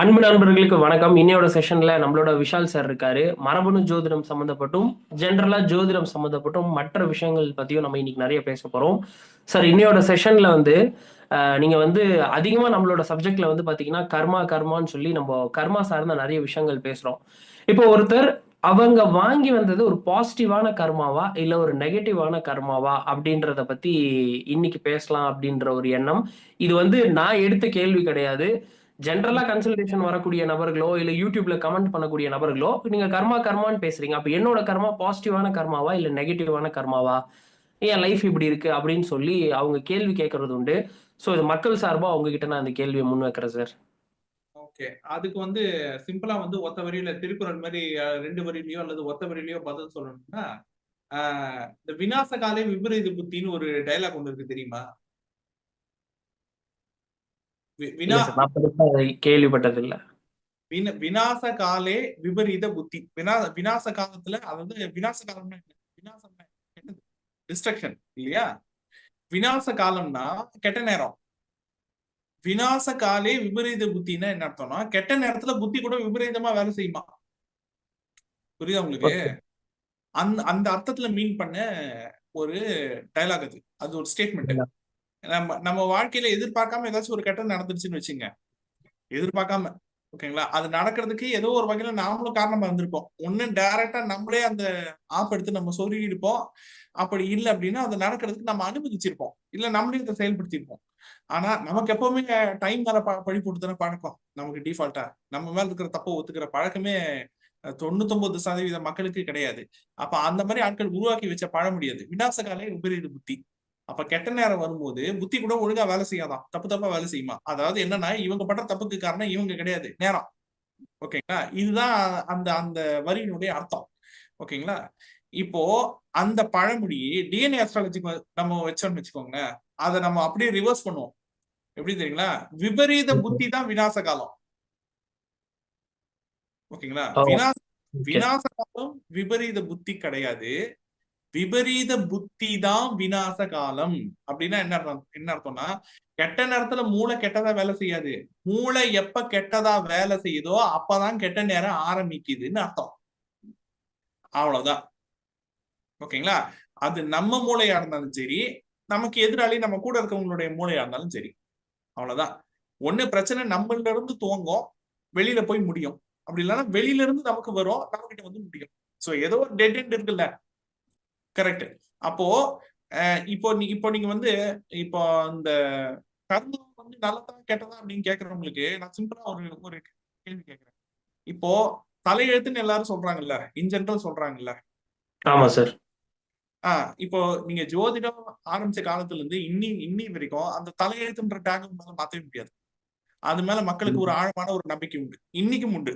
அன்பு நண்பர்களுக்கு வணக்கம். இன்னையோட செஷன்ல நம்மளோட விஷால் சார் இருக்காரு. மரபணு ஜோதிடம் சம்பந்தப்பட்டும் ஜென்ரலா ஜோதிடம் சம்பந்தப்பட்டும் மற்ற விஷயங்கள் பத்தியும் நம்ம இன்னைக்கு நிறைய பேச போறோம். சார் இன்னையோட செஷன்ல வந்து நீங்க வந்து அதிகமா நம்மளோட சப்ஜெக்ட்ல வந்து பாத்தீங்கன்னா கர்மா கர்மான்னு சொல்லி நம்ம கர்மா சார்ந்த நிறைய விஷயங்கள் பேசுறோம். இப்போ ஒருத்தர் அவங்க வாங்கி வந்தது ஒரு பாசிட்டிவான கர்மாவா இல்ல ஒரு நெகட்டிவான கர்மாவா அப்படின்றத பத்தி இன்னைக்கு பேசலாம் அப்படின்ற ஒரு எண்ணம். இது வந்து நான் எடுத்த கேள்வி கிடையாது. ஜென்ரலா கன்சல்டேஷன் வரக்கூடிய நபர்களோ இல்ல யூடியூப்ல கமெண்ட் பண்ணக்கூடிய நபர்களோ நீங்க கர்மா கர்மான்னு பேசுறீங்க. அப்ப என்னோட கர்மா பாசிட்டிவான கர்மாவா இல்ல நெகட்டிவான கர்மாவா? ஏன் லைஃப் இப்படி இருக்கு? அப்படின்னு சொல்லி அவங்க கேள்வி கேட்கறது உண்டு. சோ இது மக்கள் சார்பா அவங்க கிட்ட நான் அந்த கேள்வியை முன் வைக்கிறேன் சார் ஓகே அதுக்கு வந்து சிம்பிளா வந்து ஒத்த வரியில திருக்குறள் மாதிரி ரெண்டு வரியிலயோ அல்லது ஒத்த வரியிலயோ பதில் சொல்லணும்னா ஆஹ், இந்த விநாசகாலை விபரீத புத்தின்னு ஒரு டைலாக் ஒன்று இருக்கு தெரியுமா வி- இல்ல வினா சார் நான் பெருசா அதை கேள்விப்பட்டது இல்ல வின விநாச காலே விபரீத புத்தி. வினா விநாச காலத்துல அதாவது விநாச காலம்னா என்ன என்னது? டிஸ்ட்ரக்ஷன் இல்லையா? விநாச காலம்னா கெட்ட நேரம். விநாச காலே விபரீத புத்தின்னா என்ன அர்த்தம்னா கெட்ட நேரத்துல புத்தி கூட விபரீதமா வேலை செய்யுமா? புரியுதா உங்களுக்கு? அந்த அந்த அர்த்தத்துல மீன் பண்ண ஒரு டயலாக் அது. அது ஒரு ஸ்டேட்மெண்ட் நம்ம நம்ம வாழ்க்கையில எதிர்பார்க்காம ஏதாச்சும் ஒரு கெட்டது நடந்துருச்சுன்னு வச்சுங்க. எதிர்பார்க்காம ஓகேங்களா? அது நடக்கிறதுக்கு ஏதோ ஒரு வகையில நாமளும் காரணமா இருந்திருப்போம். ஒன்னும் டைரக்டா நம்மளே அந்த ஆப் எடுத்து நம்ம சொருகிருப்போம் அப்படி இல்லை அப்படின்னா அது நடக்கிறதுக்கு நம்ம அனுமதிச்சிருப்போம். இல்ல நம்மளே இதை செயல்படுத்தியிருப்போம். ஆனா நமக்கு எப்பவுமே டைம் மேல ப- பழி போட்டு தானே பழக்கம். நமக்கு டிஃபால்ட்டா நம்ம மேல இருக்கிற தப்பை ஒத்துக்கிற பழக்கமே தொண்ணூத்தொன்பது சதவீத மக்களுக்கு கிடையாது. அப்ப அந்த மாதிரி ஆட்கள் உருவாக்கி வச்ச பழ முடியாது. விநாசகாலே உபரீடு புத்தி. அப்ப கெட்ட நேரம் வரும்போது புத்தி கூட ஒழுங்கா வேலை செய்யாதான். தப்பு தப்பா வேலை செய்யுமா? அதாவது என்னன்னா இவங்க பண்ற தப்புக்கு காரணம் இவங்க கிடையாது. நேரம். ஓகேங்களா? இதுதான் அந்த அந்த வரியினுடைய அர்த்தம். ஓகேங்களா? இப்போ அந்த பழமொழி டிஎன்ஏ அஸ்ட்ராலஜி நம்ம வச்சோம்னு வச்சுக்கோங்க அதை நம்ம அப்படியே ரிவர்ஸ் பண்ணுவோம். எப்படி தெரியுங்களா? விபரீத புத்தி தான் விநாச காலம். ஓகேங்களா? விநாச விநாச காலம் விபரீத புத்தி கிடையாது. விபரீத புத்தி தான் விநாச காலம் அப்படின்னா என்ன அர்த்தம்? என்ன அர்த்தம்னா கெட்ட நேரத்துல மூளை கெட்டதா வேலை செய்யாது. மூளை எப்ப கெட்டதா வேலை செய்யுதோ அப்பதான் கெட்ட நேரம் ஆரம்பிக்குதுன்னு அர்த்தம். அவ்வளவுதான். ஓகேங்களா? அது நம்ம மூளையா இருந்தாலும் சரி நமக்கு எதிராளி நம்ம கூட இருக்கவங்களுடைய மூளையா இருந்தாலும் சரி. அவ்வளவுதான். ஒண்ணு பிரச்சனை நம்மள இருந்து துவங்கும் வெளியில போய் முடியும். அப்படி இல்லைன்னா வெளியில இருந்து நமக்கு வரும் நம்ம கிட்ட வந்து முடியும். சோ ஏதோ ஒரு டெட் எண்ட் இருக்குல்ல. கரெக்ட் அப்போ இப்போ நீ இப்போ நீங்க வந்து இப்போ இந்த கர்மம் வந்து நல்லதா கெட்டதா அப்படின்னு கேக்குறவங்களுக்கு நான் சிம்பிளா ஒரு ஒரு கேள்வி கேக்குறேன். இப்போ தலையெழுத்துன்னு எல்லாரும் சொல்றாங்கல்ல இன் ஜெனரல் சொல்றாங்கல்ல. ஆமா சார் ஆஹ் இப்போ நீங்க ஜோதிடம் ஆரம்பிச்ச காலத்துல இருந்து இன்னி இன்னி வரைக்கும் அந்த தலையெழுத்துன்ற டேக் மேல மாத்தவே முடியாது. அது மேல மக்களுக்கு ஒரு ஆழமான ஒரு நம்பிக்கை உண்டு. இன்னைக்கும் உண்டு.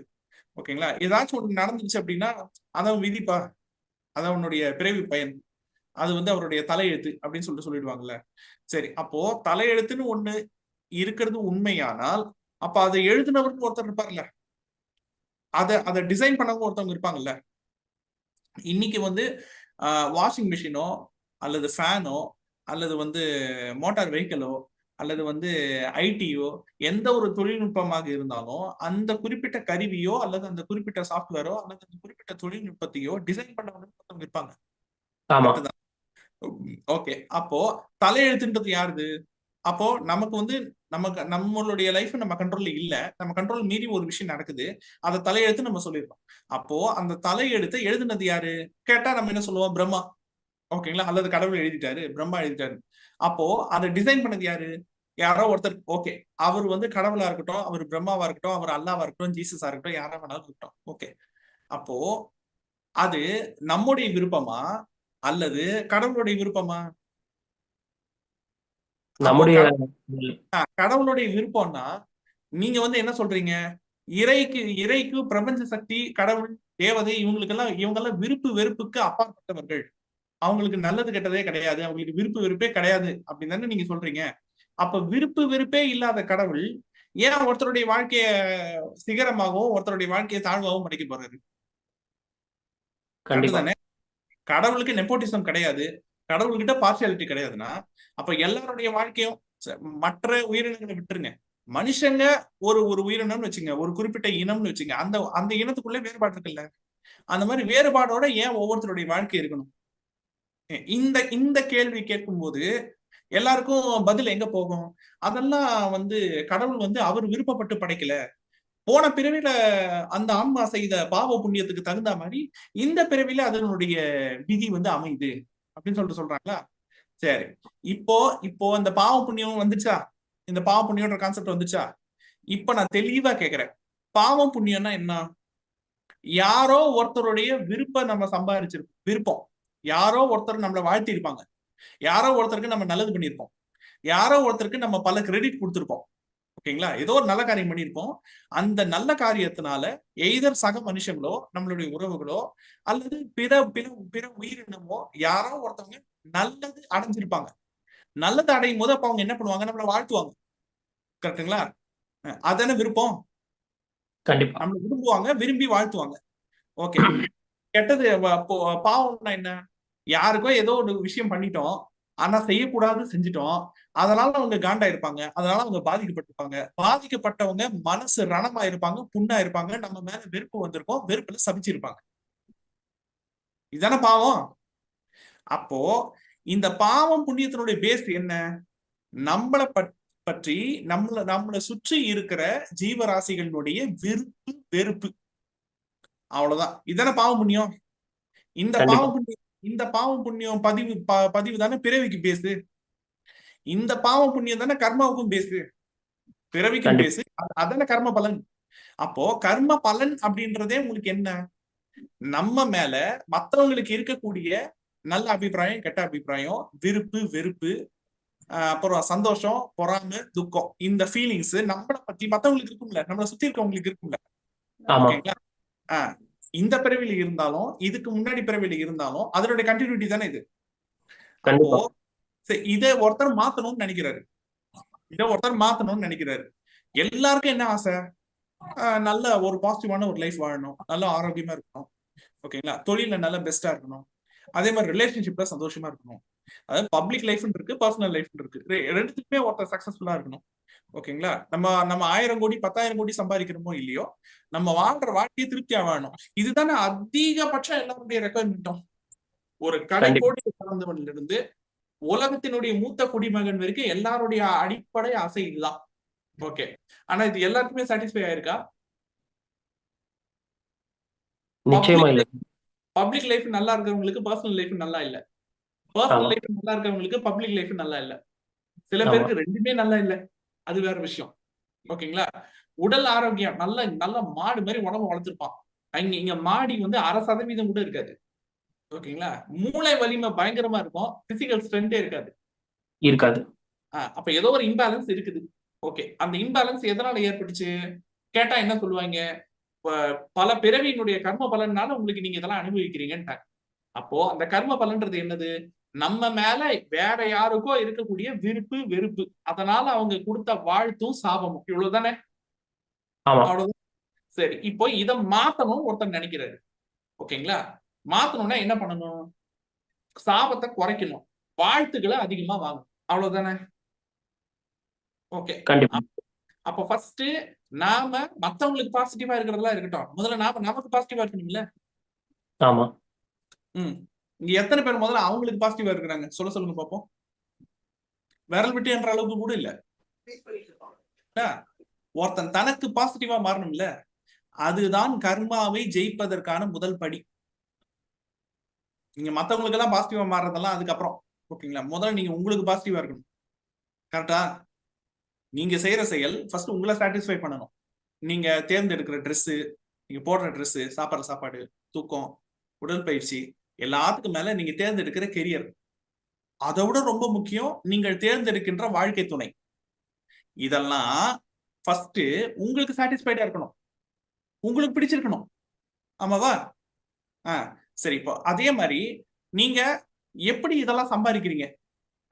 ஓகேங்களா? ஏதாச்சும் ஒண்ணு நடந்துச்சு அப்படின்னா அதான் விதிப்பா அதான் உன்னுடைய பிறவி பயன். அது வந்து அவருடைய தலையெழுத்து அப்படின்னு சொல்லிட்டு சொல்லிடுவாங்கல்ல. சரி அப்போ தலையெழுத்துன்னு ஒண்ணு இருக்கிறது உண்மையானால் அப்ப அதை எழுதினவருக்கு ஒருத்தர் இருப்பார்ல. அதை அதை டிசைன் பண்ணவங்க ஒருத்தவங்க இருப்பாங்கல்ல. இன்னைக்கு வந்து வாஷிங் மிஷினோ அல்லது ஃபேனோ அல்லது வந்து மோட்டார் வெஹிக்கிளோ அல்லது வந்து ஐடியோ எந்த ஒரு தொழில்நுட்பமாக இருந்தாலும் அந்த குறிப்பிட்ட கருவியோ அல்லது அந்த குறிப்பிட்ட சாஃப்ட்வேரோ அல்லது அந்த குறிப்பிட்ட தொழில்நுட்பத்தையோ டிசைன் பண்ணவங்க இருப்பாங்க. ஓகே அப்போ தலையெழுத்துன்றது யாருது? அப்போ நமக்கு வந்து நமக்கு நம்மளுடைய லைஃப் நம்ம கண்ட்ரோல்ல இல்ல. நம்ம கண்ட்ரோல் மீறி ஒரு விஷயம் நடக்குது. அதை தலையெழுத்து நம்ம சொல்லியிருக்கோம் அப்போ அந்த தலையெழுத்தை எழுதுனது யாரு? கேட்டா நம்ம என்ன சொல்லுவோம்? பிரம்மா. ஓகேங்களா அல்லது கடவுள் எழுதிட்டாரு. பிரம்மா எழுதிட்டாரு. அப்போ அதை டிசைன் பண்ணது யாரு? யாரோ ஒருத்தர் ஓகே அவர் வந்து கடவுளா இருக்கட்டும் அவர் பிரம்மாவா இருக்கட்டும் அவர் அல்லாவா இருக்கட்டும் ஜீசஸா இருக்கட்டும் யாரா வேணாலும் இருக்கட்டும் ஓகே அப்போ அது நம்முடைய விருப்பமா அல்லது கடவுளுடைய விருப்பமா? நம்முடைய கடவுளுடைய விருப்பம்னா நீங்க வந்து என்ன சொல்றீங்க? இறைக்கு இறைக்கு பிரபஞ்ச சக்தி கடவுள் தேவதை இவங்களுக்கெல்லாம் இவங்கெல்லாம் விருப்பு வெறுப்புக்கு அப்பாற்பட்டவர்கள். அவங்களுக்கு நல்லது கெட்டதே கிடையாது. அவங்களுக்கு விருப்பு வெறுப்பே கிடையாது அப்படின்னு தானே நீங்க சொல்றீங்க? அப்ப விருப்பு வெறுப்பே இல்லாத கடவுள் ஏன் ஒருத்தருடைய வாழ்க்கைய சிகரமாகவும் ஒருத்தருடைய வாழ்க்கையை தாழ்வாகவும் படைக்க போறாரு? தானே கடவுளுக்கு நெப்போட்டிசம் கிடையாது. கடவுள்கிட்ட பார்சியாலிட்டி கிடையாதுன்னா அப்ப எல்லாருடைய வாழ்க்கையும் மற்ற உயிரினங்களை விட்டுருங்க. மனுஷங்க ஒரு ஒரு உயிரினம்னு வச்சுங்க ஒரு குறிப்பிட்ட இனம்னு வச்சுங்க அந்த அந்த இனத்துக்குள்ள வேறுபாடு இருக்குல்ல? அந்த மாதிரி வேறுபாடோட ஏன் ஒவ்வொருத்தருடைய வாழ்க்கை இருக்கணும்? இந்த இந்த கேள்வி கேட்கும்போது எல்லாருக்கும் பதில் எங்க போகும்? அதெல்லாம் வந்து கடவுள் வந்து அவர் விருப்பப்பட்டு படைக்கல. போன பிறவில அந்த ஆன்மா செய்த பாவ புண்ணியத்துக்கு தகுந்த மாதிரி இந்த பிறவில அதனுடைய விதி வந்து அமையுது. அப்படின்னு சொல்லிட்டு சொல்றாங்களா? சரி. இப்போ இப்போ அந்த பாவ புண்ணியம் வந்துச்சா? இந்த பாவ புண்ணியம்ன்ற கான்செப்ட் வந்துச்சா? இப்ப நான் தெளிவா கேக்குறேன். பாவம் புண்ணியம்னா என்ன? யாரோ ஒருத்தருடைய விருப்பம் நம்ம சம்பாதிச்சிருப்போம் விருப்பம். யாரோ ஒருத்தர் நம்மளை வாழ்த்தி இருப்பாங்க. யாரோ ஒருத்தருக்கு நம்ம நல்லது பண்ணியிருப்போம். யாரோ ஒருத்தருக்கு நம்ம பல கிரெடிட் கொடுத்துருப்போம். ஓகேங்களா? ஏதோ ஒரு நல்ல காரியம் பண்ணியிருப்போம். அந்த நல்ல காரியத்தினால எய்தர் சக மனுஷங்களோ நம்மளுடைய உறவுகளோ அல்லது பிற பிற பிற உயிரினமோ யாரோ ஒருத்தவங்க நல்லது அடைஞ்சிருப்பாங்க. நல்லது அடையும் போது அப்ப அவங்க என்ன பண்ணுவாங்க? நம்மள வாழ்த்துவாங்க. கரெக்டுங்களா அதான விருப்பம்? கண்டிப்பா. நம்மள விரும்புவாங்க விரும்பி வாழ்த்துவாங்க. ஓகே. கெட்டது பாவம்னா என்ன? யாருக்கோ ஏதோ ஒரு விஷயம் பண்ணிட்டோம். ஆனா செய்யக்கூடாது செஞ்சுட்டோம். அதனால அவங்க காண்டா இருப்பாங்க அதனால அவங்க பாதிக்கப்பட்டிருப்பாங்க. பாதிக்கப்பட்டவங்க மனசு ரணமா இருப்பாங்க புண்ணா இருப்பாங்க நம்ம மேல வெறுப்பு வந்திருக்கும் வெறுப்புல சபிச்சிருப்பாங்க. இதுதானே பாவம். அப்போ இந்த பாவம் புண்ணியத்தினுடைய பேஸ் என்ன? நம்மளை பற்- பற்றி நம்மள நம்மளை சுற்றி இருக்கிற ஜீவராசிகளினுடைய விருப்பு வெறுப்பு. அவ்வளவுதான். இதானே பாவம் புண்ணியம்? இந்த. பாவம் புண்ணியம் இந்த பாவம் புண்ணியம் பதிவு பதிவு தானே பிறவிக்கு பேசு. இந்த பாவம் புண்ணியம் தானே கர்மாவுக்கும் பேசு. பிறவிக்கும். பேசு. அதானே கர்ம பலன். அப்போ கர்ம பலன் அப்படின்றதே உங்களுக்கு என்ன? நம்ம மேல மத்தவங்களுக்கு இருக்கக்கூடிய நல்ல அபிப்பிராயம் கெட்ட அபிப்பிராயம் விருப்பு வெறுப்பு அப்புறம் சந்தோஷம் பொறாமை துக்கம் இந்த ஃபீலிங்ஸ் நம்மளை பத்தி மத்தவங்களுக்கு இருக்கும்ல. நம்மளை சுத்தி இருக்கவங்களுக்கு இருக்கும்ல. ஓகேங்களா? ஆஹ் இந்த பிறவில இருந்தாலும் இதுக்கு முன்னாடி பிறவில இருந்தாலும் அதனுடைய கண்டினியூட்டி தானே இது? இத ஒருத்தர் மாத்தணும்னு நினைக்கிறாரு. இத ஒருத்தர் மாத்தணும்னு நினைக்கிறாரு. எல்லாருக்கும் என்ன ஆசை? நல்ல ஒரு பாசிட்டிவான ஒரு லைஃப் வாழணும். நல்ல ஆரோக்கியமா இருக்கணும். ஓகேங்களா தொழில நல்ல பெஸ்டா இருக்கணும். அதே மாதிரி ரிலேஷன்ஷிப்ல சந்தோஷமா இருக்கணும். அதாவது பப்ளிக் லைஃப் இருக்கு பர்சனல் லைஃப் இருக்கு. ரெண்டுத்துக்குமே ஒருத்தர் சக்சஸ்ஃபுல்லா இருக்கணும். ஓகேங்களா? நம்ம நம்ம ஆயிரம் கோடி பத்தாயிரம் கோடி சம்பாதிக்கிறோமோ இல்லையோ நம்ம வாழ்ற வாழ்க்கையை திருப்தியா வாழணும் இதுதானே அதிகபட்சம் எல்லாருடைய ரெக்குவயர்மெண்ட்டும் ஒரு கடை. கோடி பிறந்தவன்ல இருந்து உலகத்தினுடைய மூத்த குடிமகன் வரைக்கும் எல்லாருடைய அடிப்படை ஆசை இதுதான். ஓகே. ஆனா இது எல்லாருக்குமே சாட்டிஸ்ஃபை ஆயிருக்கா? பப்ளிக் லைஃப் நல்லா இருக்கிறவங்களுக்கு பர்சனல் லைஃப் நல்லா இல்ல. பர்சனல் லைஃப் நல்லா இருக்கிறவங்களுக்கு பப்ளிக் லைஃப் நல்லா இல்ல. சில. பேருக்கு ரெண்டுமே நல்லா இல்ல. அது வேற விஷயம். ஓகேங்களா? உடல் ஆரோக்கியம் நல்ல நல்ல மாடு மாதிரி உடம்பு வளர்த்துருப்பான். அங்க இங்க மாடி வந்து அரை சதவீதம் கூட இருக்காது. ஓகேங்களா? மூளை வலிமை பயங்கரமா இருக்கும். பிசிக்கல் ஸ்ட்ரென்த்தே இருக்காது. இருக்காது. ஆஹ் அப்ப ஏதோ ஒரு இம்பேலன்ஸ் இருக்குது. ஓகே அந்த இம்பேலன்ஸ் எதனால ஏற்பட்டுச்சு? கேட்டா என்ன சொல்லுவாங்க? பல பிறவியினுடைய கர்ம பலனால உங்களுக்கு நீங்க இதெல்லாம் அனுபவிக்கிறீங்கன்ட்டாங்க. அப்போ அந்த கர்ம பலன்றது என்னது? நம்ம மேல வேற யாருக்கோ இருக்கக்கூடிய விருப்பு வெறுப்பு. அதனால அவங்க கொடுத்த வாழ்த்தும் சாபமும். இவ்வளவுதானே? அவ்வளவுதான். சரி இப்போ இத மாத்தணும் ஒருத்தர் நினைக்கிறாரு. ஓகேங்களா? மாத்தணும்னா என்ன பண்ணணும்? சாபத்தை குறைக்கணும். வாழ்த்துக்களை அதிகமா வாங்கணும். அவ்வளவுதானே? ஓகே. கண்டிப்பா. அப்ப ஃபர்ஸ்ட் நாம மத்தவங்களுக்கு பாசிட்டிவா இருக்கிறதெல்லாம் இருக்கட்டும். முதல்ல நாம நமக்கு பாசிட்டிவா இருக்கணும்ல? ஆமா. ம். இங்க எத்தனை பேர் முதல்ல அவங்களுக்கு பாசிட்டிவா இருக்கிறாங்க? சொல்ல சொல்லுங்க பாப்போம். விரல் விட்டு என்ற அளவுக்கு கூட இல்ல. ஒருத்தன் தனக்கு பாசிட்டிவா மாறணும்ல. அதுதான் கர்மாவை ஜெயிப்பதற்கான முதல் படி. நீங்க மத்தவங்களுக்கு எல்லாம் பாசிட்டிவா மாறுறதெல்லாம் அதுக்கப்புறம். ஓகேங்களா? முதல்ல நீங்க உங்களுக்கு பாசிட்டிவா இருக்கணும். கரெக்டா நீங்க செய்யற செயல் ஃபர்ஸ்ட் உங்களை சாட்டிஸ்ஃபை பண்ணணும். நீங்க தேர்ந்தெடுக்கிற ட்ரெஸ்ஸு நீங்க போடுற ட்ரெஸ்ஸு சாப்பிட்ற சாப்பாடு தூக்கம் உடற்பயிற்சி எல்லாத்துக்கும் மேல நீங்க தேர்ந்தெடுக்கிற கெரியர் அதை விட ரொம்ப முக்கியம் நீங்கள் தேர்ந்தெடுக்கின்ற வாழ்க்கை துணை. இதெல்லாம் ஃபர்ஸ்ட் உங்களுக்கு சாட்டிஸ்ஃபைடா இருக்கணும். உங்களுக்கு பிடிச்சிருக்கணும். ஆமாவா? ஆ சரி இப்போ அதே மாதிரி நீங்க எப்படி இதெல்லாம் சம்பாதிக்கிறீங்க?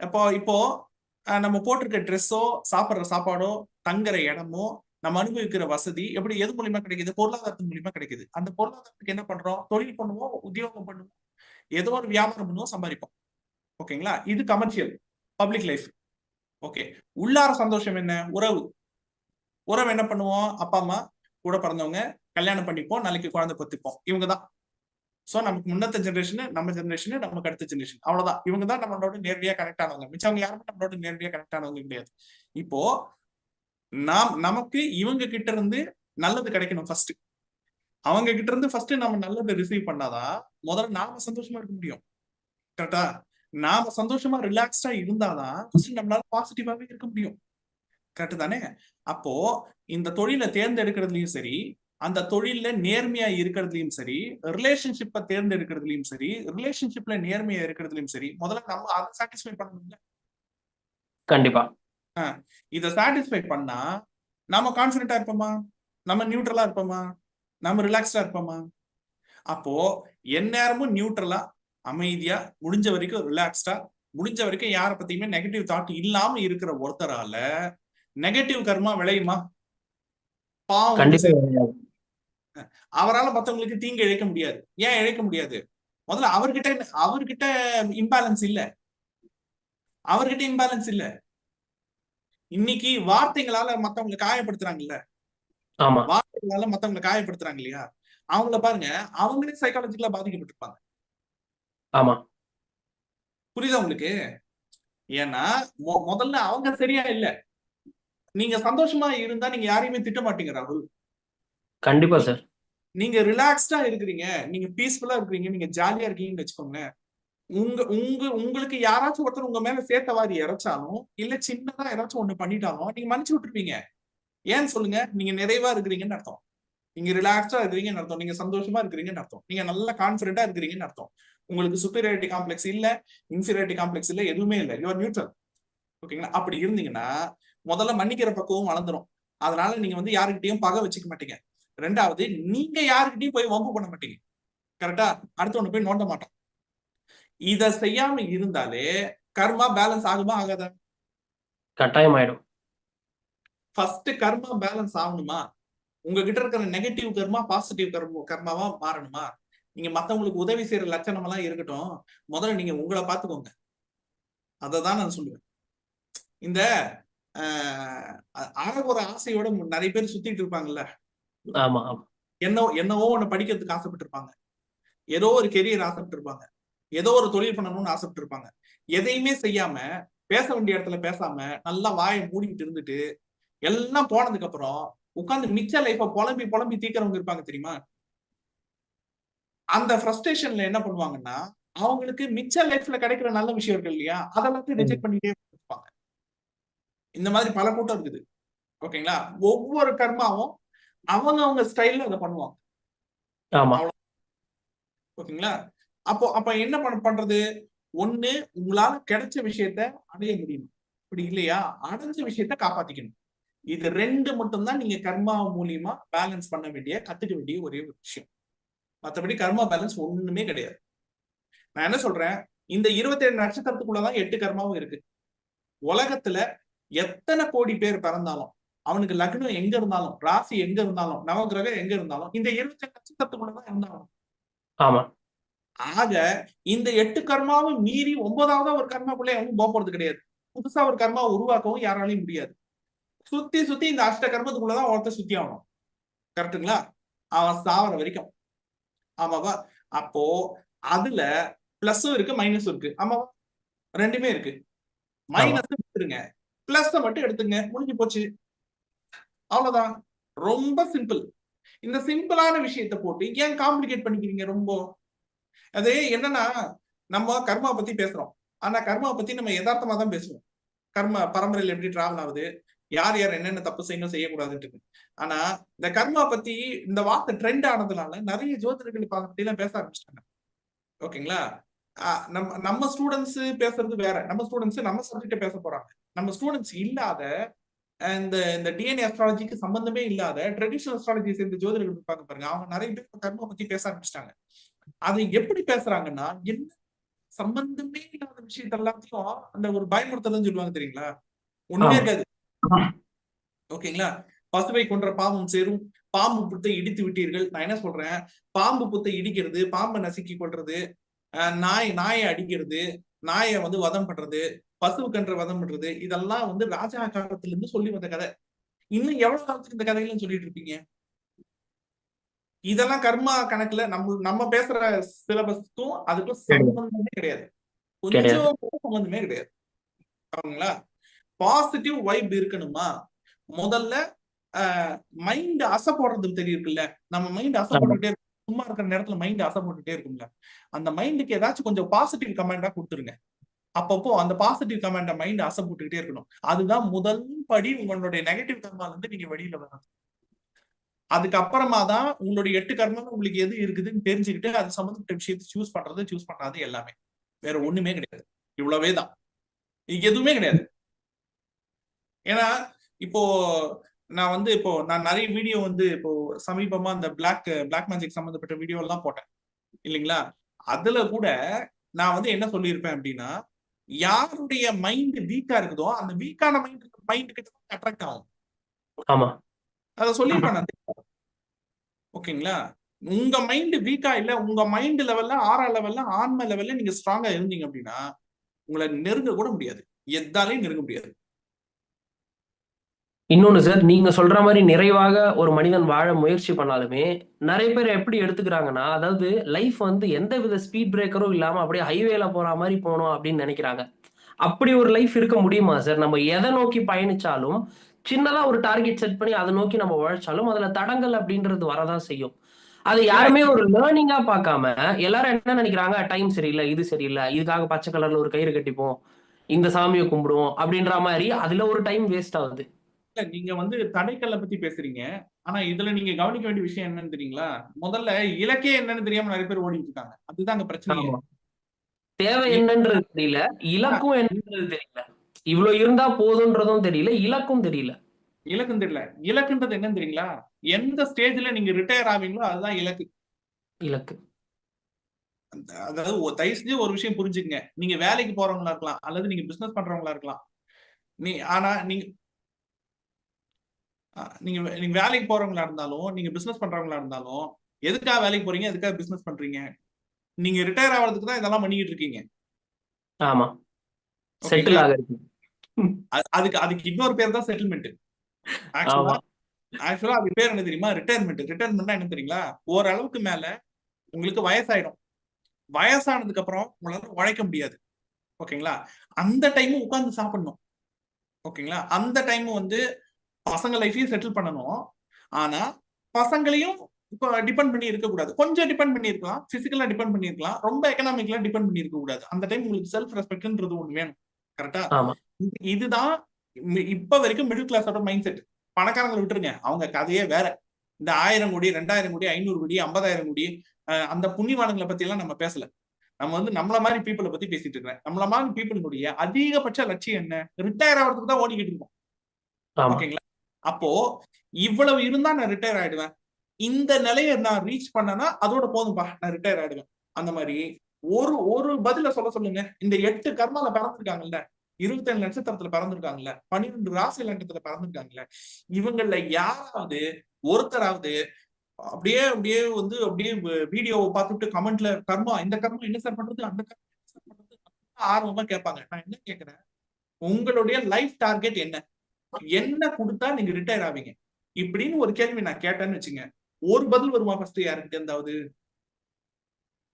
இப்போ இப்போ நம்ம போட்டிருக்க ட்ரெஸ்ஸோ சாப்பிட்ற சாப்பாடோ தங்குற இடமோ நம்ம அனுபவிக்கிற வசதி எப்படி எது மூலியமா கிடைக்குது? பொருளாதாரத்து மூலியமா கிடைக்குது. அந்த பொருளாதாரத்துக்கு என்ன பண்றோம்? தொழில் பண்ணுவோம் உத்தியோகம் பண்ணுவோம். ஏதோ ஒரு வியாபாரம் பண்ணுவோம் சம்பாதிப்போம். ஓகேங்களா? இது கமர்ஷியல் பப்ளிக் லைஃப் ஓகே. உள்ளார சந்தோஷம் என்ன? உறவு. உறவு என்ன பண்ணுவோம்? அப்பா அம்மா கூட பிறந்தவங்க கல்யாணம் பண்ணிப்போம் நாளைக்கு குழந்தை பத்துப்போம் இவங்க தான் சோ நமக்கு முன்னத்த ஜென்ரேஷனு நம்ம ஜென்ரேஷனு நமக்கு அடுத்த ஜென்ரேஷன் அவ்வளவுதான். இவங்க தான் நம்மளோட நேரடியா கனெக்ட் ஆனவங்க. மிச்சவங்க யாருமே நம்மளோட நேரடியா கனெக்ட் ஆனவங்க கிடையாது. இப்போ நாம் நமக்கு இவங்க கிட்ட இருந்து நல்லது கிடைக்கணும் ஃபர்ஸ்ட் அவங்க கிட்ட இருந்து ஃபர்ஸ்ட் நம்ம நல்லது ரிசீவ் பண்ணாதான் முதல்ல நாம சந்தோஷமா இருக்க முடியும். கரெக்டா நாம சந்தோஷமா ரிலாக்ஸ்டா இருந்தாதான் ஃபர்ஸ்ட் நம்மளால பாசிட்டிவாவே இருக்க முடியும். கரெக்ட் தானே? அப்போ இந்த தொழிலை தேர்ந்தெடுக்கிறதுலயும் சரி அந்த தொழில்ல நேர்மையா இருக்கிறதுலயும் சரி ரிலேஷன்ஷிப்பை தேர்ந்தெடுக்கிறதுலயும் சரி ரிலேஷன்ஷிப்ல நேர்மையா இருக்கிறதுலயும் சரி முதல்ல நம்ம அதை சாட்டிஸ்ஃபை பண்ணணும்ல. கண்டிப்பா. இதை சாட்டிஸ்ஃபை பண்ணா நம்ம கான்பிடண்டா இருப்போமா? நம்ம நியூட்ரலா இருப்போமா? நம்ம ரிலாக்ஸ்டா இருப்போமா? அப்போ எந்நேரமும் நியூட்ரலா அமைதியா முடிஞ்ச வரைக்கும் ரிலாக்ஸ்டா முடிஞ்ச வரைக்கும் யார பத்தியுமே நெகட்டிவ் தாட் இல்லாம இருக்கிற ஒருத்தரால நெகட்டிவ் கர்மா விளையுமா? பாவம். அவரால மத்தவங்களுக்கு தீங்கு இழைக்க முடியாது. ஏன் இழைக்க முடியாது? முதல்ல அவர்கிட்ட அவர்கிட்ட இம்பேலன்ஸ் இல்ல. அவர்கிட்ட இம்பேலன்ஸ் இல்ல. இன்னைக்கு வார்த்தைகளால மத்தவங்களை காயப்படுத்துறாங்கல்ல. வார்த்தைகளால மத்தவங்களை காயப்படுத்துறாங்க இல்லையா? அவங்கள பாருங்க அவங்களே சைக்காலஜிக்கலா பாதிக்கப்பட்டிருப்பாங்க. ஆமா. புரியுதா உங்களுக்கு? ஏன்னா முதல்ல அவங்க சரியா இல்ல. நீங்க சந்தோஷமா இருந்தா நீங்க யாரையுமே திட்ட மாட்டீங்க ராகுல். கண்டிப்பா சார். நீங்க ரிலாக்ஸ்டா இருக்கிறீங்க நீங்க பீஸ்ஃபுல்லா இருக்கிறீங்க நீங்க ஜாலியா இருக்கீங்கன்னு வச்சுக்கோங்க உங்க உங்க உங்களுக்கு யாராச்சும் ஒருத்தர் உங்க மேல சேர்த்தவாதி இறைச்சாலும் இல்ல சின்னதா யாராச்சும் ஒண்ணு பண்ணிட்டாலும் நீங்க மன்னிச்சு விட்டுருப்பீங்க ஏன்னு சொல்லுங்க நீங்க நிறைவா இருக்கிறீங்கன்னு அர்த்தம். நீங்க ரிலாக்ஸ்டா இருக்கிறீங்கன்னு அர்த்தம். நீங்க சந்தோஷமா இருக்கிறீங்கன்னு அர்த்தம். நீங்க நல்ல கான்பிடண்டா இருக்கிறீங்கன்னு அர்த்தம். உங்களுக்கு சுப்பீரியாரிட்டி காம்ப்ளெக்ஸ் இல்ல இன்ஃபீரியாரிட்டி காம்ப்ளெக்ஸ் இல்ல எதுவுமே இல்ல. யுவர் நியூட்ரல் ஓகேங்களா அப்படி இருந்தீங்கன்னா முதல்ல மன்னிக்கிற பக்குவம் வளர்ந்துரும். அதனால நீங்க வந்து யாருக்கிட்டையும் பகை வச்சுக்க மாட்டீங்க. ரெண்டாவது நீங்க யாருக்கிட்டையும் போய் வம்பு பண்ண மாட்டீங்க. கரெக்டா அடுத்தவனை போய் நோண்ட மாட்டோம். இத செய்யாம இருந்தாலே கர்மா பேலன்ஸ் ஆகுமா ஆகாதா? கட்டாயம் ஆயிடும் ஃபர்ஸ்ட் கர்மா பேலன்ஸ் ஆகணுமா? உங்ககிட்ட இருக்கிற நெகட்டிவ் கர்மா பாசிட்டிவ் கர்ம கர்மாவா மாறணுமா? நீங்க மத்தவங்களுக்கு உதவி செய்யற லட்சணம் எல்லாம் இருக்கட்டும். முதல்ல நீங்க உங்களை பாத்துக்கோங்க அததான் நான் சொல்லுவேன். இந்த ஆஹ் அழகு ஒரு ஆசையோட நிறைய பேர் சுத்திட்டு இருப்பாங்கல்ல? என்ன என்னவோ ஒண்ணு படிக்கிறதுக்கு ஆசைப்பட்டு இருப்பாங்க ஏதோ ஒரு கெரியர் ஆசைப்பட்டு இருப்பாங்க ஏதோ ஒரு தொழில் பண்ணணும்னு ஆசைப்பட்டு இருப்பாங்க எதையுமே செய்யாம பேச வேண்டிய இடத்துல பேசாம நல்லா வாயை மூடிக்கிட்டு இருந்துட்டு எல்லாம் போனதுக்கு அப்புறம் உட்கார்ந்து மிச்ச லைஃப புலம்பி புலம்பி தீக்கிறவங்க இருப்பாங்க தெரியுமா? அந்த ஃப்ரஸ்ட்ரேஷன்ல என்ன பண்ணுவாங்கன்னா அவங்களுக்கு மிச்ச லைஃப்ல கிடைக்கிற நல்ல விஷயம் இருக்கு இல்லையா? அதெல்லாத்தையும் ரிஜெக்ட் பண்ணிட்டே இருப்பாங்க. இந்த மாதிரி பல கூட்டம் இருக்குது. ஓகேங்களா? ஒவ்வொரு கர்மாவும் அவங்க அவங்க ஸ்டைல்ல அதை பண்ணுவாங்க. ஓகேங்களா? அப்போ அப்ப என்ன பண்ண பண்றது? ஒண்ணு உங்களால கிடைச்ச விஷயத்த அடைய முடியும் இப்படி இல்லையா? அடைஞ்ச விஷயத்த காப்பாத்திக்கணும். இது ரெண்டு மட்டும்தான் நீங்க கர்மா மூலியமா பேலன்ஸ் பண்ண வேண்டிய கத்துக்க வேண்டிய ஒரே ஒரு விஷயம். மத்தபடி கர்மா பேலன்ஸ் ஒண்ணுமே கிடையாது. நான் என்ன சொல்றேன்? இந்த இருபத்தேழு நட்சத்திரத்துக்குள்ளதான் எட்டு கர்மாவும் இருக்கு. உலகத்துல எத்தனை கோடி பேர் பிறந்தாலும் அவனுக்கு லக்னம் எங்க இருந்தாலும் ராசி எங்க இருந்தாலும் நவகிரகம் எங்க இருந்தாலும் இந்த இருபத்தேழு நட்சத்திரத்துக்குள்ளதான் இருந்தாலும். ஆமா. ஆக இந்த எட்டு கர்மாவும் மீறி ஒன்பதாவதா ஒரு கர்மாக்குள்ளே எவனும் போக போறது கிடையாது. புதுசா ஒரு கர்மா உருவாக்கவும் யாராலையும் முடியாது. சுத்தி சுத்தி இந்த அஷ்ட கர்மத்துக்குள்ளதான் ஒருத்தர் சுத்தி ஆகணும். கரெக்ட்டுங்களா அவன் சாவர வரைக்கும். ஆமாவா? அப்போ அதுல பிளஸும் இருக்கு மைனஸும் இருக்கு. ஆமாவா? ரெண்டுமே இருக்கு. மைனஸ் எடுத்துருங்க. பிளஸ் மட்டும் எடுத்துங்க. முடிஞ்சு போச்சு. அவ்வளவுதான். ரொம்ப சிம்பிள் இந்த சிம்பிளான விஷயத்த போட்டு ஏன் காம்ப்ளிகேட் பண்ணிக்கிறீங்க ரொம்ப? அது என்னன்னா நம்ம கர்மா பத்தி பேசுறோம். ஆனா கர்மா பத்தி நம்ம யதார்த்தமா தான் பேசுவோம். கர்ம பரம்பரையில் எப்படி டிராவல் ஆகுது? யார் யார் என்னென்ன தப்பு செய்யணும் செய்யக்கூடாதுன்ட்டு ஆனா இந்த கர்மா பத்தி இந்த வார்த்தை ட்ரெண்ட் ஆனதுனால நிறைய ஜோதிடர்கள் இப்ப அதை எல்லாம் பேச ஆரம்பிச்சிட்டாங்க. ஓகேங்களா? நம்ம நம்ம ஸ்டூடெண்ட்ஸ் பேசுறது வேற. நம்ம ஸ்டூடெண்ட்ஸ் நம்ம சப்ஜெக்ட பேச போறாங்க. நம்ம ஸ்டூடெண்ட்ஸ் இல்லாத இந்த இந்த டிஎன்ஏ அஸ்ட்ராலஜிக்கு சம்பந்தமே இல்லாத ட்ரெடிஷனல் அஸ்ட்ராலஜி சேர்ந்த ஜோதிடர்கள் இருப்பாங்க பாருங்க. அவங்க நிறைய பேர் கர்மா பத்தி பேச ஆரம்பிச்சிட்டாங்க. அது எப்படி பேசுறாங்கன்னா என்ன சம்பந்தமே இல்லாத விஷயத்த எல்லாத்தையும் அந்த ஒரு பயமுறுத்தல்னு சொல்லுவாங்க தெரியுங்களா? ஒண்ணுமே. இருக்காது. ஓகேங்களா பசுவை கொன்ற பாவம் சேரும். பாம்பு புத்தை இடித்து விட்டீர்கள். நான் என்ன சொல்றேன்? பாம்பு புத்தை இடிக்கிறது பாம்பை நசுக்கி கொள்றது நாய் நாயை அடிக்கிறது நாயை வந்து வதம் பண்றது பசுவுக்கன்ற வதம் பண்றது இதெல்லாம் வந்து ராஜா காலத்துல இருந்து சொல்லி வந்த கதை. இன்னும் எவ்வளவு காலத்துக்கு இந்த கதைகளும் சொல்லிட்டு இருப்பீங்க? இதெல்லாம் கர்மா கணக்குல நம்ம நம்ம பேசுற சிலபஸ்க்கும் அதுக்கும் சம்பந்தமே கிடையாது. கொஞ்சம் சம்பந்தமே கிடையாது. சரிங்களா பாசிட்டிவ் வைப் இருக்கணுமா? முதல்ல மைண்ட் அசை போடுறது தெரியுதுல்ல நம்ம மைண்ட் அசை. போட்டுட்டே சும்மா இருக்கிற நேரத்துல மைண்ட் அசை போட்டுட்டே இருக்கும்ல. அந்த மைண்டுக்கு ஏதாச்சும் கொஞ்சம் பாசிட்டிவ் கமெண்டா கொடுத்துருங்க. அப்பப்போ அந்த பாசிட்டிவ் கமெண்ட மைண்ட் அசை போட்டுக்கிட்டே இருக்கணும். அதுதான் முதல் படி உங்களுடைய நெகட்டிவ் கர்மால இருந்து நீங்க வெளியில வரணும். அதுக்கப்புறமா தான் உங்களுடைய எட்டு கர்மம் உங்களுக்கு எது இருக்குதுன்னு தெரிஞ்சுக்கிட்டு அது சம்மந்தப்பட்ட விஷயத்தை சூஸ் பண்றது சூஸ் பண்ணாது எல்லாமே. வேற ஒண்ணுமே கிடையாது. இவ்வளவே தான். எதுவுமே கிடையாது. ஏன்னா இப்போ நான் வந்து இப்போ நான் நிறைய வீடியோ வந்து இப்போ சமீபமா அந்த பிளாக் பிளாக் மேஜிக் சம்பந்தப்பட்ட வீடியோ எல்லாம் போட்டேன். இல்லைங்களா? அதுல கூட நான் வந்து என்ன சொல்லியிருப்பேன் அப்படின்னா யாருடைய மைண்ட் வீக்கா இருக்குதோ அந்த வீக்கான மைண்ட் மைண்ட் கிட்ட அட்ராக்ட் ஆகும். ஆமா. அத சொல்லியிருப்பேன் நான். ஓகேங்களா? உங்க மைண்ட் வீக்கா இல்ல உங்க மைண்ட் லெவல்ல ஆறா லெவல்ல ஆன்ம லெவல்ல நீங்க ஸ்ட்ராங்கா இருந்தீங்க அப்படின்னா உங்களை நெருங்க கூட முடியாது. எதாலையும் நெருங்க முடியாது. இன்னொன்னு சார் நீங்க சொல்ற மாதிரி நிறைவாக ஒரு மனிதன் வாழ முயற்சி பண்ணாலுமே நிறைய பேர் எப்படி எடுத்துக்கிறாங்கன்னா அதாவது லைஃப் வந்து எந்த வித ஸ்பீட் பிரேக்கரும் இல்லாம அப்படியே ஹைவேல போற மாதிரி போகணும் அப்படின்னு நினைக்கிறாங்க. அப்படி ஒரு லைஃப் இருக்க முடியுமா சார் நம்ம எதை நோக்கி பயணிச்சாலும் சின்னதா ஒரு டார்கெட் செட் பண்ணி அதை நோக்கி நம்ம உழைச்சாலும் அதுல தடங்கள் அப்படின்றது வரதான் செய்யும். அது யாருமே ஒரு லேர்னிங்கா பார்க்காம எல்லாரும் என்ன நினைக்கிறாங்க? டைம் சரியில்லை இது சரியில்லை இதுக்காக பச்சை கலர்ல ஒரு கயிறு கட்டிப்போம் இந்த சாமியை கும்பிடுவோம் அப்படின்ற மாதிரி அதுல ஒரு டைம் வேஸ்ட் ஆகுது. நீங்க வந்து தடைக்கல்ல பத்தி பேசுறீங்க. ஆனா இதுல நீங்க கவனிக்க வேண்டிய விஷயம் என்னன்னு தெரியுங்களா? முதல்ல இலக்கே என்னன்னு தெரியாம நிறைய பேர் ஓடிட்டு இருக்காங்க. அதுதான் அங்க பிரச்சனையே. ஆமா. தேவை என்னன்றது தெரியல. இலக்கும் என்னன்றது தெரியல. இவ்வளவு இருந்தா போதுன்றதும் தெரியல. இலக்கும் தெரியல. இலக்குன்னு தெரியல. இலக்குன்றது என்னன்னு தெரியுங்களா? எந்த ஸ்டேஜ்ல நீங்க ரிட்டையர் ஆவீங்களோ அதுதான் இலக்கு. இலக்கு. அதாவது தயவு செஞ்சு ஒரு விஷயம் புரிஞ்சுக்கங்க. நீங்க வேலைக்கு போறவங்களா இருக்கலாம். அல்லது நீங்க பிசினஸ் பண்றவங்களா இருக்கலாம். நீ ஆனா நீங்க நீங்க நீங்க வேலைக்கு போறவங்களா இருந்தாலும் நீங்க பிசினஸ் பண்றவங்களா இருந்தாலும் எதுக்காக வேலைக்கு போறீங்க எதுக்காக பிசினஸ் பண்றீங்க? நீங்க ரிட்டையர் ஆகிறதுக்கு தான் இதெல்லாம் பண்ணிக்கிட்டு இருக்கீங்க. ஆமா. செட்டில்? ஆகிறது அது- அதுக்கு அதுக்கு இன்னொரு பேர் தான் செட்டில்மெண்ட் ஆக்சுவலா ஆக்சுவலா அது பேர் என்ன தெரியுமா? ரிட்டையர்மெண்ட் ரிட்டையர்மெண்ட்னா என்ன தெரியுங்களா? ஓரளவுக்கு மேல உங்களுக்கு வயசாயிடும். வயசானதுக்கு அப்புறம் உங்களால உழைக்க முடியாது. ஓகேங்களா அந்த டைமும் உட்கார்ந்து சாப்பிடணும். ஓகேங்களா அந்த டைம் வந்து பசங்க லைஃபையும் செட்டில் பண்ணணும். ஆனா பசங்களையும் இப்போ டிபெண்ட் பண்ணி இருக்கக்கூடாது. கொஞ்சம் டிபெண்ட் பண்ணி இருக்கலாம் பிசிக்கலா டிபெண்ட் பண்ணி இருக்கலாம் ரொம்ப எக்கனாமிக்கலா டிபெண்ட் பண்ணி இருக்க கூடாது அந்த டைம் உங்களுக்கு செல்ஃப் ரெஸ்பெக்ட்ன்றது ஒண்ணு வேணும். கரெக்டா இதுதான் இப்ப வரைக்கும் மிடில் கிளாஸோட மைண்ட் செட் பணக்காரங்களை விட்டுருங்க. அவங்க கதையே வேற. இந்த ஆயிரம் கோடி ரெண்டாயிரம் கோடி ஐநூறு கோடி ஐம்பதாயிரம் கோடி அந்த புண்ணியவான்களை பத்தி எல்லாம் நம்ம பேசல. நம்ம வந்து நம்மள மாதிரி பீப்புளை பத்தி பேசிட்டு இருக்கிறேன். நம்மள மாதிரி பீப்புளுடைய அதிகபட்ச லட்சியம் என்ன? ரிட்டையர் ஆகிறதுக்கு தான் ஓடிக்கிட்டு இருக்கோம். ஓகேங்களா? அப்போ இவ்வளவு இருந்தா நான் ரிட்டையர் ஆயிடுவேன். இந்த நிலையை நான் ரீச் பண்ணனா அதோட போதும்பா நான் ரிட்டையர் ஆயிடுவேன். அந்த மாதிரி ஒரு ஒரு பதில சொல்ல சொல்லுங்க. இந்த எட்டு கர்மால பிறந்திருக்காங்கல்ல இருபத்தேழு நட்சத்திரத்துல பிறந்திருக்காங்கல்ல பன்னிரெண்டு ராசி நட்சத்திரத்துல பிறந்திருக்காங்கல்ல இவங்கள யாராவது ஒருத்தராவது அப்படியே அப்படியே வந்து அப்படியே வீடியோவை பார்த்துட்டு கமெண்ட்ல கர்மா இந்த கர்மா என்ன சார் பண்றது? அந்த கர்மா என்ன சார் பண்றது? ஆர்வமா கேட்பாங்க. நான் என்ன கேட்கிறேன்? உங்களுடைய லைஃப் டார்கெட் என்ன? என்ன கொடுத்தா நீங்க ரிட்டையர் ஆவீங்க? இப்படின்னு ஒரு கேள்வி நான் கேட்டேன்னு வச்சுங்க. ஒரு பதில் வருமா ஃபர்ஸ்ட் யாருக்கு எந்தாவது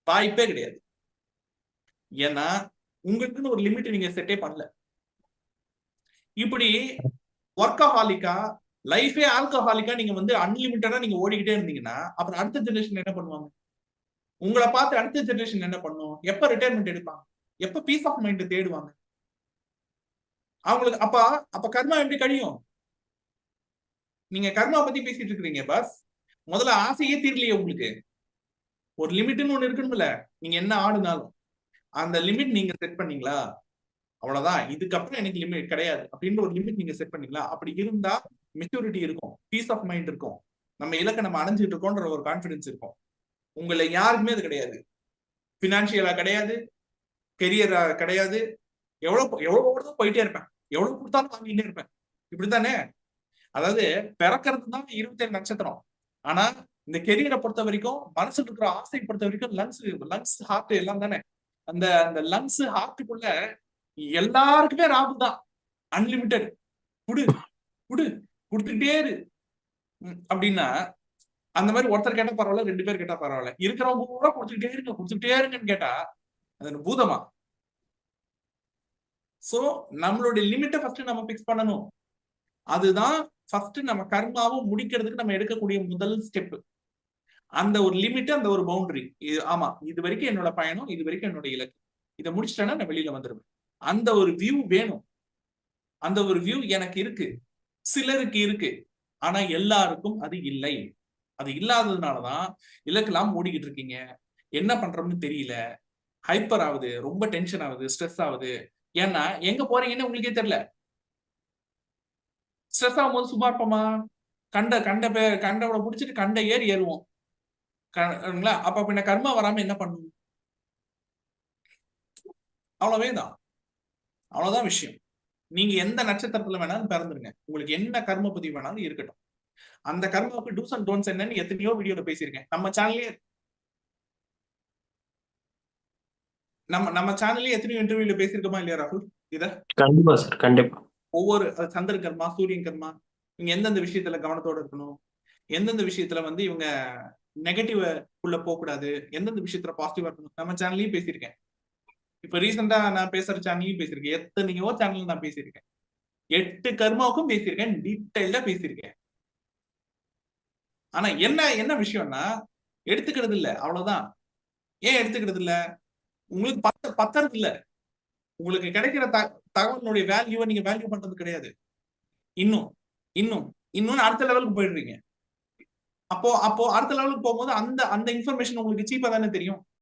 வாய்ப்பே கிடையாது. ஏன்னா உங்களுக்குன்னு ஒரு லிமிட் நீங்க செட்டே பண்ணல. இப்படி ஒர்க்கஹாலிக்கா லைஃபே ஆல்கஹாலிக்கா நீங்க வந்து அன்லிமிட்டடா நீங்க ஓடிக்கிட்டே இருந்தீங்கன்னா அப்புறம் அடுத்த ஜெனரேஷன் என்ன பண்ணுவாங்க? உங்களை பார்த்து அடுத்த ஜெனரேஷன் என்ன பண்ணும்? எப்ப ரிட்டையர்மெண்ட் எடுப்பாங்க? எப்ப பீஸ் ஆஃப் மைண்ட் தேடுவாங்க? அவங்களுக்கு அப்ப அப்ப கர்மா எப்படி கழியும்? நீங்க கர்மா பத்தி பேசிட்டு இருக்கிறீங்க பாஸ் முதல்ல ஆசையே தீரலையே உங்களுக்கு. ஒரு லிமிட்னு ஒண்ணு இருக்கணும்ல. நீங்க என்ன ஆடுனாலும் அந்த லிமிட் நீங்க செட் பண்ணீங்களா? அவ்வளவுதான். இதுக்கப்புறம் எனக்கு லிமிட் கிடையாது. அப்படின்ற ஒரு லிமிட் நீங்க செட் பண்ணீங்களா? அப்படி இருந்தா மெச்சூரிட்டி இருக்கும். பீஸ் ஆஃப் மைண்ட் இருக்கும். நம்ம இலக்கை நம்ம அடைஞ்சிட்டு இருக்கோன்ற ஒரு கான்பிடன்ஸ் இருக்கும். உங்களை யாருக்குமே அது கிடையாது. பினான்சியலா கிடையாது. கெரியரா கிடையாது. எவ்வளவு எவ்வளவு போயிட்டே இருப்பேன். எவ்வளவு கொடுத்தாலும் வாங்கிட்டே இருப்பேன். இப்படித்தானே? அதாவது பிறக்கிறது தான் இருபத்தேழு நட்சத்திரம். ஆனா இந்த கெரியரை பொறுத்த வரைக்கும் மனசுல இருக்கிற ஆசை பொறுத்த வரைக்கும் லங்ஸ் லங்ஸ் ஹார்ட் எல்லாம் தானே. அந்த அந்த லங்ஸ் ஹார்ட்டுக்குள்ள எல்லாருக்குமே ராகு தான். அன்லிமிட்டெட் குடு குடு கொடுத்துக்கிட்டே இரு. அப்படின்னா அந்த மாதிரி ஒருத்தர் கேட்டா பரவாயில்ல ரெண்டு பேர் கேட்டா பரவாயில்ல. இருக்கிறவங்க கூட கொடுத்துக்கிட்டே இருங்க கொடுத்துக்கிட்டே இருங்கன்னு கேட்டா அது பூதமா. சோ நம்மளுடைய லிமிட்டை ஃபர்ஸ்ட் நம்ம பிக்ஸ் பண்ணணும். அதுதான் ஃபர்ஸ்ட் நம்ம கர்மாவும் முடிக்கிறதுக்கு நம்ம எடுக்கக்கூடிய முதல் ஸ்டெப் அந்த ஒரு லிமிட் அந்த ஒரு பவுண்டரி ஆமா இது வரைக்கும் என்னோட பயணம் இது வரைக்கும் என்னோட இலக்கு. இதை முடிச்சிட்டேன்னா நான் வெளியில வந்துருவேன். அந்த ஒரு வியூ வேணும். அந்த ஒரு வியூ எனக்கு இருக்கு. சிலருக்கு இருக்கு. ஆனா எல்லாருக்கும் அது இல்லை. அது இல்லாததுனாலதான் இலக்கெல்லாம் ஓடிக்கிட்டு இருக்கீங்க. என்ன பண்றோம்னு தெரியல. ஹைப்பர் ஆகுது. ரொம்ப டென்ஷன் ஆகுது. ஸ்ட்ரெஸ் ஆகுது. ஏன்னா எங்க போறீங்கன்னு உங்களுக்கே தெரியல. ஸ்ட்ரெஸ் ஆகும்போது சும்மா இருப்போமா? கண்ட கண்ட பே கண்டவனை பிடிச்சிட்டு கண்ட ஏறி ஏறுவோம். அப்ப பின்ன கர்மா வராம என்ன பண்ணுவோம் அவ்வளவே தான். அவ்வளவுதான் விஷயம். நீங்க எந்த நட்சத்திரத்துல வேணாலும் பிறந்துருங்க. உங்களுக்கு என்ன கர்ம பதிவு வேணாலும் இருக்கட்டும். அந்த கர்மாவுக்கு டூஸ் அண்ட் டோன்ஸ் என்னன்னு எத்தனையோ வீடியோல பேசியிருக்கேன். நம்ம சேனல்லே நம்ம நம்ம சேனல்லே எத்தனையோ இன்டர்வியூல பேசியிருக்கோமா இல்லையா ராகுல்? இத? கண்டிப்பா சார் கண்டிப்பா. ஒவ்வொரு சந்திர கர்மா சூரியன் கர்மா இவங்க எந்தெந்த விஷயத்துல கவனத்தோட இருக்கணும்? எந்தெந்த விஷயத்துல வந்து இவங்க நெகட்டிவ் உள்ள போக கூடாது எந்தெந்த விஷயத்துல பாசிட்டிவா இருக்கணும்? நம்ம சேனல்லையும் பேசியிருக்கேன். இப்ப ரீசெண்டா நான் பேசுற சேனல்லையும் பேசியிருக்கேன். எத்தனையோ சேனல் நான் பேசியிருக்கேன். எட்டு கர்மாவுக்கும் பேசியிருக்கேன். டீட்டெயில்டா பேசியிருக்கேன். ஆனா என்ன என்ன விஷயம்னா எடுத்துக்கிறது இல்ல அவ்வளவுதான். ஏன் எடுத்துக்கிறது இல்ல உங்களுக்கு பத்த பத்தறது இல்ல உங்களுக்கு கிடைக்கிற த தகவலுடைய வேல்யூவை நீங்க வேல்யூ பண்றது கிடையாது. இன்னும் இன்னும் இன்னும் அடுத்த லெவலுக்கு போயிடுறீங்க. அப்போ அப்போ அடுத்த லெவலுக்கு போகும்போது அந்த அந்த இன்ஃபர்மேஷன் உங்களுக்கு சீப்பா தானே தெரியும்?